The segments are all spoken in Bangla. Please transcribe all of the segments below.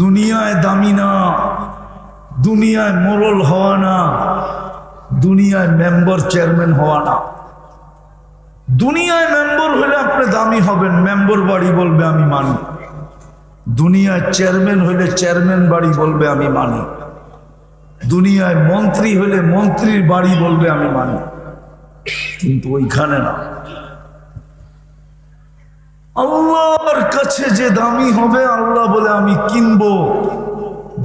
দুনিয়ায় দামি না, দুনিয়ায় মোরল হওয়া না, দুনিয়ায় মেম্বার চেয়ারম্যান হওয়া না। দুনিয়ায় মেম্বার হলে আপনি দামি হবেন, মেম্বার বাড়ি বলবে আমি মানি। দুনিয়ায় চেয়ারম্যান হলে চেয়ারম্যান বাড়ি বলবে আমি মানি। দুনিয়ায় মন্ত্রী হলে মন্ত্রীর বাড়ি বলবে আমি মানি। কিন্তু ওইখানে না। আল্লাহর কাছে যে দামি হবে, আল্লাহ বলে, আমি কিনবো।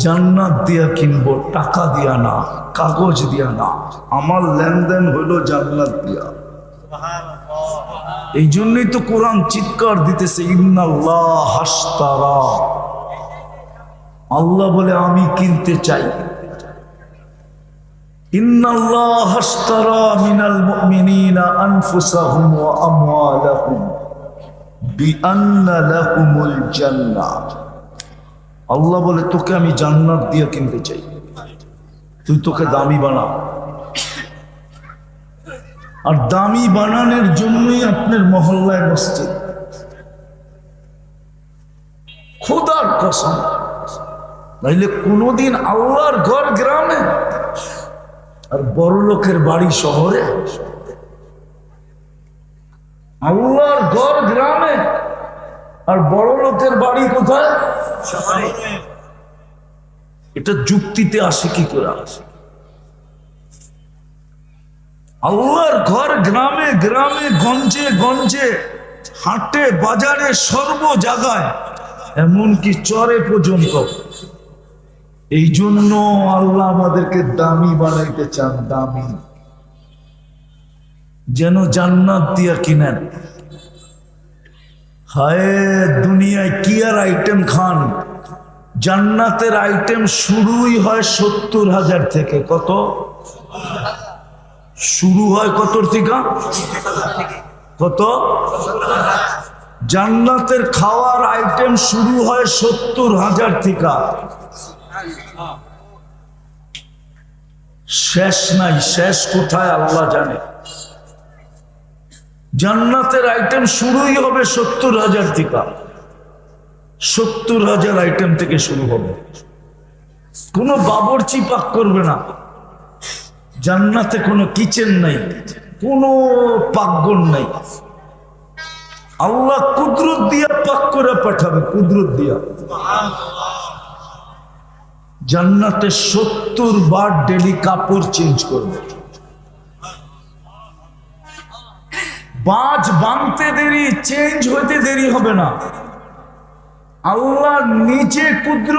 জান্নাত দিয়া কিনবো, টাকা দিয়া না, কাগজ দিয়া না, আমার লেনদেন হলো জান্নাত দিয়া। এই জন্যই তো কোরআন চিৎকার দিতেছে আল্লাহ বলে, আমি কিনতে চাই। ইন্নাল্লাহ হাসতারা মিনাল মুমিনিনা আনফুসাহুম ওয়া আমওয়ালাহুম। আল্লাহ বলে, তোকে আমি জান্নাত দিয়ে কিনতে চাই। তুই তোকে দামি বানা। আর দামি বানানোর জন্যই আপনার মহল্লায় মসজিদ। খোদার কসম। নাইলে কোনোদিন আল্লাহর ঘর গ্রামে আর বড় লোকের বাড়ি শহরে আল্লাহর ঘর গ্রামে। আর বড় লোকের বাড়ি কোথায়? এটা যুক্তিতে আসে কি করে আসে? আল্লাহর ঘর গ্রামে গ্রামে গঞ্জে গঞ্জে হাটে বাজারে সর্ব জায়গায় এমনকি চরে পর্যন্ত। এই জন্য আল্লাহ আমাদেরকে দামি বানাইতে চান দামি। যেন জান্নাত দিয়া কিনেন। হায়, দুনিয়ায় কি আর আইটেম খান? জান্নাতের আইটেম শুরুই হয় সত্তর হাজার থেকে। কত? শুরু হয় কত থেকে? কত? জান্নাতের খাওয়ার আইটেম শুরু হয় সত্তর হাজার থেকে। শেষ নাই, শেষ কোথায় আল্লাহ জানে। জান্নাতের আইটেম শুরুই হবে সত্তর হাজার টিকা। সত্তর হাজার আইটেম থেকে শুরু হবে। কোনো বাবরচি পাক করবে না। জান্নাতে কোনো কিচেন নাই, কোনো পাকগণ নাই। আল্লাহ কুদরত দিয়া পাক করে পাঠাবে, কুদরত দিয়া। জান্নাতে সত্তর বার ডেলি কাপড় চেঞ্জ করবে। বাজ বাঁধতে দেরি চেঞ্জ হইতে দেরি হবে না। আল্লাহ নিচে কুদ্র